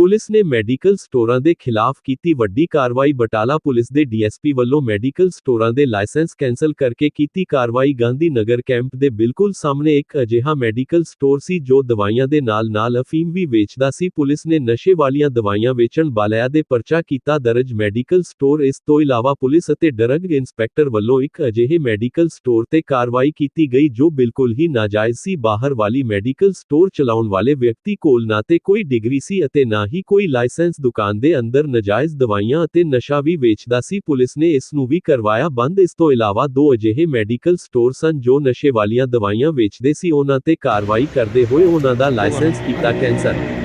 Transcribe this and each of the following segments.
Police ਨੇ medical ਸਟੋਰਾਂ ਦੇ ਖਿਲਾਫ ਕੀਤੀ ਵੱਡੀ ਕਾਰਵਾਈ। ਬਟਾਲਾ ਪੁਲਿਸ ਦੇ ਡੀਐਸਪੀ ਵੱਲੋਂ ਮੈਡੀਕਲ ਸਟੋਰਾਂ ਦੇ ਲਾਇਸੈਂਸ ਕੈਂਸਲ ਕਰਕੇ ਕੀਤੀ ਕਾਰਵਾਈ। ਗਾਂਧੀ ਨਗਰ ਕੈਂਪ ਦੇ ਬਿਲਕੁਲ ਸਾਹਮਣੇ ਇੱਕ ਅਜਿਹਾ ਮੈਡੀਕਲ ਸਟੋਰ ਸੀ ਜੋ ਦਵਾਈਆਂ ਦੇ ਨਾਲ-ਨਾਲ ਅਫੀਮ ਵੀ ਵੇਚਦਾ ਸੀ। ਪੁਲਿਸ ਨੇ ਨਸ਼ੇ ਵਾਲੀਆਂ ਦਵਾਈਆਂ ਵੇਚਣ ਵਾਲਿਆਂ ਦੇ ਪਰਚਾ ਕੀਤਾ। ਦਰਜ ਮੈਡੀਕਲ ਸਟੋਰ ਇਸ ਤੋਂ ਇਲਾਵਾ ਪੁਲਿਸ ਅਤੇ ਡਰੱਗ ਇੰਸਪੈਕਟਰ ਵੱਲੋਂ ਇੱਕ ਅਜਿਹੇ ਮੈਡੀਕਲ ਸਟੋਰ ਤੇ ਕਾਰਵਾਈ ਕੀਤੀ ਗਈ ਜੋ ਬਿਲਕੁਲ ਹੀ ਨਾਜਾਇਜ਼ ਸੀ। ਬਾਹਰ ਵਾਲੀ ਮੈਡੀਕਲ ਸਟੋਰ ਚਲਾਉਣ ਵਾਲੇ ਵਿਅਕਤੀ ਕੋਲ ਨਾ ਤੇ ਕੋਈ ਡਿਗਰੀ ਸੀ ਅਤੇ ਨਾ ਹੀ ਕੋਈ ਲਾਇਸੈਂਸ ਦੁਕਾਨ ਦੇ ਅੰਦਰ ਨਜਾਇਜ਼ ਦਵਾਈਆਂ ਅਤੇ ਨਸ਼ਾ ਵੀ ਵੇਚਦਾ ਸੀ। ਪੁਲਿਸ ਨੇ ਇਸ ਨੂੰ ਵੀ ਕਰਵਾਇਆ ਬੰਦ। ਇਸ ਤੋਂ ਇਲਾਵਾ ਦੋ ਅਜਿਹੇ ਮੈਡੀਕਲ ਸਟੋਰ ਸਨ ਜੋ ਨਸ਼ੇ ਵਾਲੀਆਂ ਦਵਾਈਆਂ ਵੇਚਦੇ ਸੀ। ਉਹਨਾਂ ਤੇ ਕਾਰਵਾਈ ਕਰਦੇ ਹੋਏ ਉਹਨਾਂ ਦਾ ਲਾਇਸੈਂਸ ਕੀਤਾ ਕੈਂਸਲ।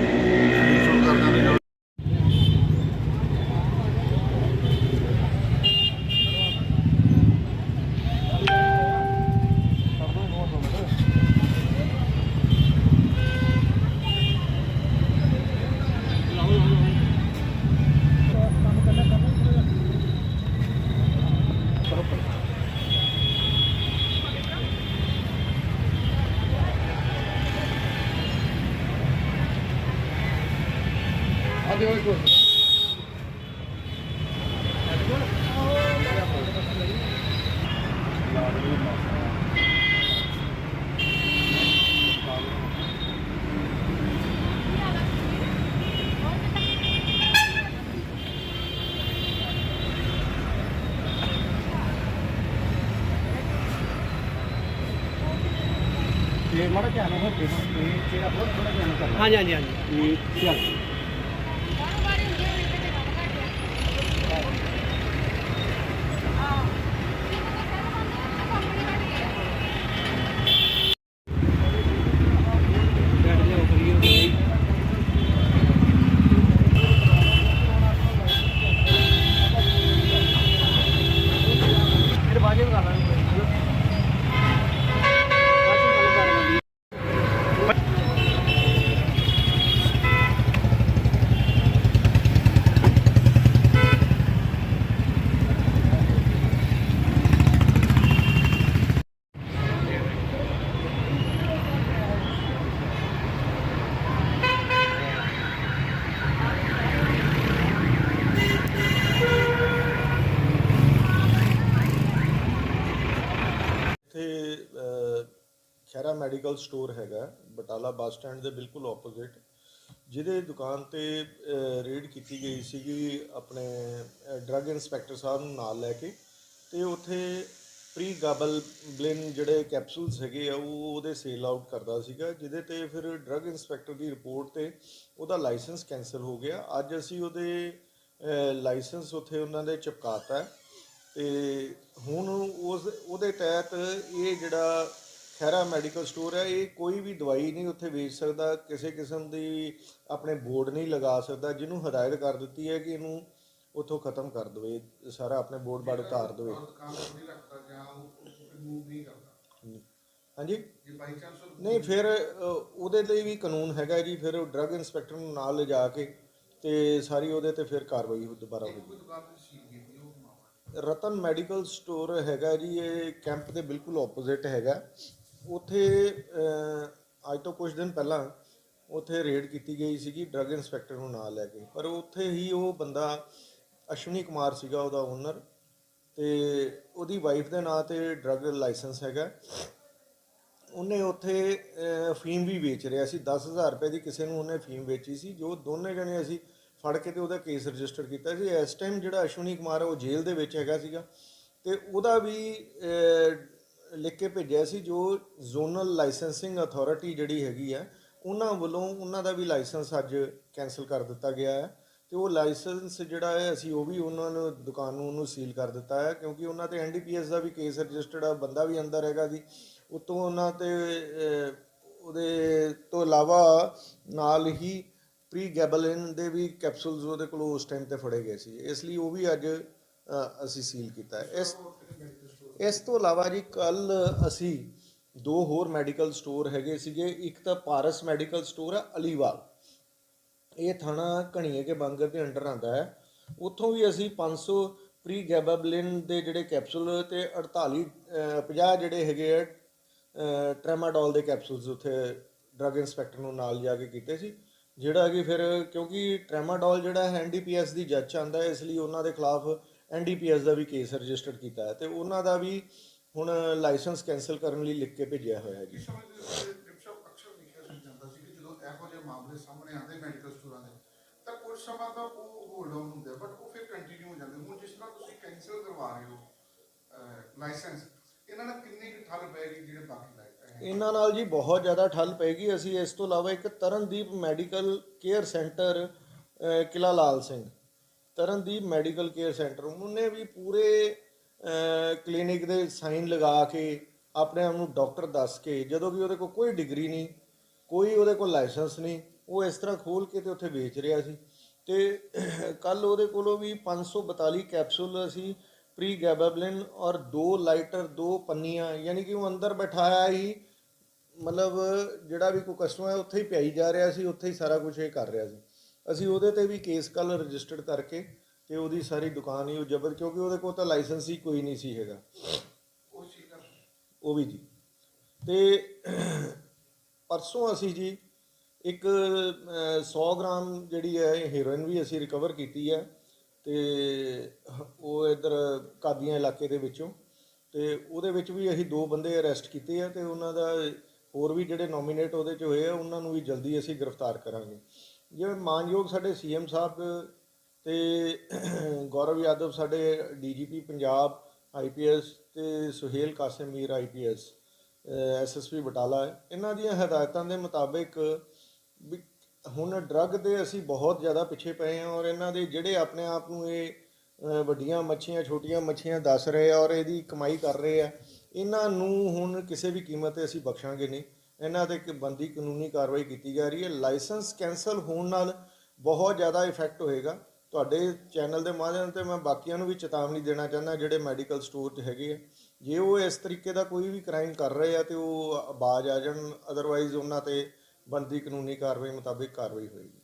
ਤੇ ਮਾੜਾ ਧਿਆਨ ਨਾਲ ਹੋ ਤੇ ਜਿਹੜਾ ਬਹੁਤ ਥੋੜਾ ਧਿਆਨ ਕਰਨਾ ਹਾਂਜੀ ਹਾਂਜੀ ਹਾਂਜੀ ਤੇ ਚੱਲ ਬੈਠ ਜਾਓ ਕਰੀਏ ਫਿਰ ਬਾਜੇ ਕਰ ਲਾਂਗੇ ਇੱਥੇ ਅਹ, ਖੈਰਾ ਮੈਡੀਕਲ ਸਟੋਰ ਹੈਗਾ, ਬਟਾਲਾ ਬੱਸ ਸਟੈਂਡ ਦੇ ਬਿਲਕੁਲ ਆਪੋਜ਼ਿਟ ਜਿਹਦੇ ਦੁਕਾਨ ਤੇ ਰੇਡ ਕੀਤੀ ਗਈ ਸੀਗੀ ਆਪਣੇ ਡਰੱਗ ਇੰਸਪੈਕਟਰ ਸਾਹਿਬ ਨੂੰ ਨਾਲ ਲੈ ਕੇ, ਤੇ ਉੱਥੇ ਪ੍ਰੀ ਗਾਬਲ ਬਲਿਨ ਜਿਹੜੇ ਕੈਪਸੂਲਸ ਹੈਗੇ ਆ, ਉਹ ਉਹਦੇ ਸੇਲ ਆਊਟ ਕਰਦਾ ਸੀਗਾ, ਜਿਹਦੇ ਤੇ ਫਿਰ ਡਰੱਗ ਇੰਸਪੈਕਟਰ ਦੀ ਰਿਪੋਰਟ ਤੇ ਉਹਦਾ ਲਾਇਸੈਂਸ ਕੈਨਸਲ ਹੋ ਗਿਆ। ਅੱਜ ਅਸੀਂ ਉਹਦੇ ਲਾਇਸੈਂਸ ਉੱਥੇ ਉਹਨਾਂ ਦੇ ਚਿਪਕਾਤਾ ਹੈ। ਤੇ ਹੁਣ ਉਸ, ਉਹਦੇ ਤਹਿਤ ਇਹ ਜਿਹੜਾ ਖੈਰਾ ਮੈਡੀਕਲ ਸਟੋਰ ਹੈ ਇਹ ਕੋਈ ਵੀ ਦਵਾਈ ਨਹੀਂ ਉੱਥੇ ਵੇਚ ਸਕਦਾ ਕਿਸੇ ਕਿਸਮ ਦੀ ਆਪਣੇ ਬੋਰਡ ਨਹੀਂ ਲਗਾ ਸਕਦਾ ਜਿਹਨੂੰ ਹਦਾਇਤ ਕਰ ਦਿੱਤੀ ਹੈ ਕਿ ਇਹਨੂੰ ਉੱਥੋਂ ਖਤਮ ਕਰ ਦੇਵੇ ਸਾਰਾ ਆਪਣੇ ਬੋਰਡ ਬਾੜ ਉਤਾਰ ਦੇਵੇ। ਹਾਂਜੀ? ਨਹੀਂ ਫਿਰ ਉਹਦੇ ਲਈ ਵੀ ਕਾਨੂੰਨ ਹੈਗਾ ਜੀ ਫਿਰ ਡਰੱਗ ਇੰਸਪੈਕਟਰ ਨੂੰ ਨਾਲ ਲਿਜਾ ਕੇ ਤੇ ਸਾਰੀ ਉਹਦੇ ਤੇ ਫਿਰ ਕਾਰਵਾਈ ਦੁਬਾਰਾ ਹੋਈ ਰਤਨ ਮੈਡੀਕਲ ਸਟੋਰ ਹੈਗਾ ਜੀ ਇਹ ਕੈਂਪ ਦੇ ਬਿਲਕੁਲ ਆਪੋਜ਼ਿਟ ਹੈਗਾ। ਉੱਥੇ ਅੱਜ ਤੋਂ ਕੁਝ ਦਿਨ ਪਹਿਲਾਂ ਉੱਥੇ ਰੇਡ ਕੀਤੀ ਗਈ ਸੀਗੀ ਡਰੱਗ ਇੰਸਪੈਕਟਰ ਨੂੰ ਨਾਲ ਲੈ ਕੇ। ਪਰ ਉੱਥੇ ਹੀ ਉਹ ਬੰਦਾ ਅਸ਼ਵਨੀ ਕੁਮਾਰ ਸੀਗਾ ਉਹਦਾ ਓਨਰ ਤੇ ਉਹਦੀ ਵਾਈਫ ਦੇ ਨਾਂ ਤੇ ਡਰੱਗ ਲਾਇਸੈਂਸ ਹੈਗਾ। ਉਹਨੇ ਉੱਥੇ ਫੀਮ ਵੀ ਵੇਚ ਰਿਹਾ ਸੀ। 10000 ਰੁਪਏ ਦੀ ਕਿਸੇ ਨੂੰ ਉਹਨੇ ਫੀਮ ਵੇਚੀ ਸੀ, ਜੋ ਦੋਨੇ ਜਣੇ ਅਸੀਂ ਫੜ ਕੇ ਤੇ ਉਹਦਾ ਕੇਸ ਰਜਿਸਟਰ ਕੀਤਾ ਸੀ। ਇਸ ਟਾਈਮ ਜਿਹੜਾ ਅਸ਼ਵਨੀ ਕੁਮਾਰ ਉਹ ਜੇਲ੍ਹ ਦੇ ਵਿੱਚ ਹੈਗਾ ਸੀਗਾ ਤੇ ਉਹਦਾ ਵੀ ਲਿਖ ਕੇ ਭੇਜਿਆ ਸੀ, ਜੋ ਜ਼ੋਨਲ ਲਾਇਸੈਂਸਿੰਗ ਅਥਾਰਟੀ ਜਿਹੜੀ ਹੈਗੀ ਆ, ਉਹਨਾਂ ਵੱਲੋਂ ਉਹਨਾਂ ਦਾ ਵੀ ਲਾਇਸੈਂਸ ਅੱਜ ਕੈਨਸਲ ਕਰ ਦਿੱਤਾ ਗਿਆ ਹੈ। ਤੇ ਉਹ ਲਾਇਸੈਂਸ ਜਿਹੜਾ ਹੈ, ਅਸੀਂ ਉਹ ਵੀ ਉਹਨਾਂ ਨੂੰ, ਦੁਕਾਨ ਨੂੰ ਉਹਨੂੰ ਸੀਲ ਕਰ ਦਿੱਤਾ ਹੈ, ਕਿਉਂਕਿ ਉਹਨਾਂ ਤੇ ਐਨਡੀਪੀਐਸ ਦਾ ਵੀ ਕੇਸ ਰਜਿਸਟਰਡ ਆ, ਬੰਦਾ ਵੀ ਅੰਦਰ ਹੈਗਾ ਜੀ। ਉਤੋਂ ਉਹਨਾਂ ਤੇ ਉਹਦੇ ਤੋਂ ਇਲਾਵਾ ਨਾਲ ਹੀ ਪ੍ਰੀ ਗੈਬਲਿਨ ਦੇ ਵੀ ਕੈਪਸੂਲਸ ਉਹਦੇ ਕੋਲ ਉਸ ਟਾਈਮ ਤੇ ਫੜੇ ਗਏ ਸੀ। ਇਸ ਲਈ ਉਹ ਵੀ ਅੱਜ ਅਸੀਂ ਸੀਲ ਕੀਤਾ ਹੈ। ਇਸ ਇਸ ਤੋਂ ਇਲਾਵਾ ਜੀ ਕੱਲ ਅਸੀਂ ਦੋ ਹੋਰ ਮੈਡੀਕਲ ਸਟੋਰ ਹੈਗੇ ਸੀਗੇ। ਇੱਕ ਤਾਂ ਪਾਰਸ ਮੈਡੀਕਲ ਸਟੋਰ ਹੈ ਅਲੀਵਾਲ। ਇਹ ਥਾਣਾ ਘਣੀਏ ਕੇ ਬਾਂਗਰ ਦੇ ਅੰਡਰ ਆਂਦਾ ਹੈ। ਉੱਥੋਂ ਵੀ ਅਸੀਂ 500 ਪ੍ਰੀ ਗੈਬਾਬਲਿਨ ਦੇ ਜਿਹੜੇ ਕੈਪਸੂਲ ਤੇ 48 ਅ, 50 ਜਿਹੜੇ ਹੈਗੇ ਆ ਟ੍ਰੈਮਾਡੋਲ ਦੇ ਕੈਪਸੂਲਸ ਉੱਥੇ ਡਰੱਗ ਇੰਸਪੈਕਟਰ ਨੂੰ ਨਾਲ ਜਾ ਕੇ ਕੀਤੇ ਸੀ। ਜਿਹੜਾ ਕਿ ਫਿਰ ਕਿਉਂਕਿ ਟ੍ਰੈਮਾਡੋਲ ਜਿਹੜਾ ਹੈ ਐਨਡੀਪੀਐਸ ਦੀ ਜੱਜ 'ਚ ਆਉਂਦਾ ਇਸ ਲਈ ਉਹਨਾਂ ਦੇ ਖਿਲਾਫ ਐਨਡੀਪੀਐਸ ਦਾ ਵੀ ਕੇਸ ਰਜਿਸਟਰਡ ਕੀਤਾ ਹੈ ਤੇ ਉਹਨਾਂ ਦਾ ਵੀ ਹੁਣ ਲਾਇਸੈਂਸ ਕੈਨਸਲ ਕਰਨ ਲਈ ਲਿਖ ਕੇ ਭੇਜਿਆ ਹੋਇਆ ਹੈ ਜੀ। ਇਸ ਸਮੇਂ ਦੇ ਉੱਤੇ ਡਿਪਸ਼ਪ ਅਕਸਰ ਦੇਖਿਆ ਸੁਣ ਜਾਂਦਾ ਸੀ ਕਿ ਜਦੋਂ ਇਹੋ ਜਿਹੇ ਮਾਮਲੇ ਸਾਹਮਣੇ ਆਉਂਦੇ ਮੈਡੀਕਲ ਸਟੋਰਾਂ ਦੇ ਤਾਂ ਕੁਝ ਸਮਾਂ ਤਾਂ ਉਹ ਹੋਲਡ ਆਨ ਹੁੰਦੇ ਆ ਬਟ ਉਹ ਫਿਰ ਕੰਟੀਨਿਊ ਹੋ ਜਾਂਦੇ ਹੁਣ ਜਿਸ ਤਰ੍ਹਾਂ ਤੁਸੀਂ ਕੈਂਸਲ ਕਰਵਾ ਰਹੇ ਹੋ ਲਾਇਸੈਂਸ ਇਹਨਾਂ ਨਾਲ ਕਿੰਨੀ ਕੁ ਠੱਲ ਪਏਗੀ ਜਿਹੜੇ ਬਾਕੀ ਲਾਇਸੈਂਸ ਇਹਨਾਂ ਨਾਲ ਜੀ ਬਹੁਤ ਜ਼ਿਆਦਾ ਠੱਲ ਪੈਗੀ ਅਸੀਂ ਇਸ ਤੋਂ ਇਲਾਵਾ ਇੱਕ Tarandeep medical care centre Qila Lal Singh. Tarandeep medical care centre, ਉਹਨੇ ਵੀ ਪੂਰੇ ਕਲੀਨਿਕ ਦੇ ਸਾਈਨ ਲਗਾ ਕੇ ਆਪਣੇ ਆਪ ਨੂੰ ਡਾਕਟਰ ਦੱਸ ਕੇ, ਜਦੋਂ ਕਿ ਉਹਦੇ ਕੋਲ ਕੋਈ ਡਿਗਰੀ ਨਹੀਂ, ਕੋਈ ਉਹਦੇ ਕੋਲ ਲਾਇਸੈਂਸ ਨਹੀਂ, ਉਹ ਇਸ ਤਰ੍ਹਾਂ ਖੋਲ ਕੇ ਤੇ ਉੱਥੇ ਵੇਚ ਰਿਹਾ ਸੀ। ਤੇ ਕੱਲ ਉਹਦੇ ਕੋਲੋਂ ਵੀ 542 ਕੈਪਸੂਲ ਅਸੀਂ ਪ੍ਰੀ ਗੈਬਾਬਲਿਨ ਔਰ ਦੋ ਲਾਈਟਰ, ਦੋ ਪੰਨੀਆਂ, ਯਾਨੀ ਕਿ ਉਹ ਅੰਦਰ ਬਿਠਾਇਆ ਹੀ, ਮਤਲਬ ਜਿਹੜਾ ਵੀ ਕੋਈ ਕਸਟਮਰ ਹੈ, ਉੱਥੇ ਹੀ ਪਿਆਈ ਜਾ ਰਿਹਾ ਸੀ, ਉੱਥੇ ਹੀ ਸਾਰਾ ਕੁਝ ਇਹ ਕਰ ਰਿਹਾ ਸੀ। ਅਸੀਂ ਉਹਦੇ ਤੇ ਵੀ ਕੇਸ ਕੱਲ ਰਜਿਸਟਰਡ ਕਰਕੇ ਤੇ ਉਹਦੀ ਸਾਰੀ ਦੁਕਾਨ ਹੀ ਉਹ ਜਬਰ ਕਿਉਂਕਿ ਉਹਦੇ ਕੋਲ ਤਾਂ ਲਾਇਸੈਂਸ ਹੀ ਕੋਈ ਨਹੀਂ ਸੀ ਹੈਗਾ। ਉਹ ਵੀ ਜੀ। ਤੇ ਪਰਸੋਂ ਅਸੀਂ ਜੀ ਇੱਕ ਅਹ, 100 ਗ੍ਰਾਮ ਜਿਹੜੀ ਹੈ ਹੀਰੋਇਨ ਵੀ ਅਸੀਂ ਰਿਕਵਰ ਕੀਤੀ ਹੈ ਤੇ ਉਹ ਇਧਰ ਕਾਦੀਆਂ ਇਲਾਕੇ ਦੇ ਵਿੱਚੋਂ ਤੇ ਉਹਦੇ ਵਿੱਚ ਵੀ ਅਸੀਂ ਦੋ ਬੰਦੇ ਅਰੈਸਟ ਕੀਤੇ ਆ ਤੇ ਉਹਨਾਂ ਦਾ ਹੋਰ ਵੀ ਜਿਹੜੇ ਨੋਮੀਨੇਟ ਉਹਦੇ ਚ ਹੋਏ ਆ ਉਹਨਾਂ ਨੂੰ ਵੀ ਜਲਦੀ ਅਸੀਂ ਗ੍ਰਿਫਤਾਰ ਕਰਾਂਗੇ। ਜਿਵੇਂ ਮਾਨਯੋਗ ਸਾਡੇ ਸੀਐਮ ਸਾਹਿਬ ਤੇ ਗੌਰਵ ਯਾਦਵ ਸਾਡੇ ਡੀਜੀਪੀ ਪੰਜਾਬ ਆਈਪੀਐਸ ਤੇ ਸੁਹੇਲ ਕਾਸਿਮੀਰ ਆਈਪੀਐਸ ਐਸਐਸਪੀ ਬਟਾਲਾ, ਇਹਨਾਂ ਦੀਆਂ ਹਦਾਇਤਾਂ ਦੇ ਮੁਤਾਬਿਕ ਵੀ ਹੁਣ ਡਰੱਗ ਦੇ ਅਸੀਂ ਬਹੁਤ ਜ਼ਿਆਦਾ ਪਿੱਛੇ ਪਏ ਹਾਂ ਔਰ ਇਹਨਾਂ ਦੇ ਜਿਹੜੇ ਆਪਣੇ ਆਪ ਨੂੰ ਇਹ ਵੱਡੀਆਂ ਮੱਛੀਆਂ, ਛੋਟੀਆਂ ਮੱਛੀਆਂ ਦੱਸ ਰਹੇ ਆ ਔਰ ਇਹਦੀ ਕਮਾਈ ਕਰ ਰਹੇ ਆ, ਇਹਨਾਂ ਨੂੰ ਹੁਣ ਕਿਸੇ ਵੀ ਕੀਮਤ ਤੇ ਅਸੀਂ ਬਖਸ਼ਾਂਗੇ ਨਹੀਂ। ਇਹਨਾਂ ਤੇ ਇੱਕ ਬੰਦੀ ਕਾਨੂੰਨੀ ਕਾਰਵਾਈ ਕੀਤੀ ਜਾ ਰਹੀ ਹੈ। ਲਾਇਸੈਂਸ ਕੈਨਸਲ ਹੋਣ ਨਾਲ ਬਹੁਤ ਜ਼ਿਆਦਾ ਇਫੈਕਟ ਹੋਏਗਾ। ਤੁਹਾਡੇ ਚੈਨਲ ਦੇ ਮਾਧਿਅਮ ਤੇ ਮੈਂ ਬਾਕੀਆਂ ਨੂੰ ਵੀ ਚੇਤਾਵਨੀ ਦੇਣਾ ਚਾਹੁੰਦਾ, ਜਿਹੜੇ ਮੈਡੀਕਲ ਸਟੋਰ 'ਚ ਹੈਗੇ ਆ। ਜੇ ਉਹ ਇਸ ਤਰੀਕੇ ਦਾ ਕੋਈ ਵੀ ਕ੍ਰਾਈਮ ਕਰ ਰਹੇ ਆ ਤੇ ਉਹ ਬਾਜ਼ ਆ ਜਾਣ ਅਦਰਵਾਈਜ਼ ਉਹਨਾਂ ਤੇ ਬਣਦੀ ਕਾਨੂੰਨੀ ਕਾਰਵਾਈ ਮੁਤਾਬਿਕ ਕਾਰਵਾਈ ਹੋਏਗੀ।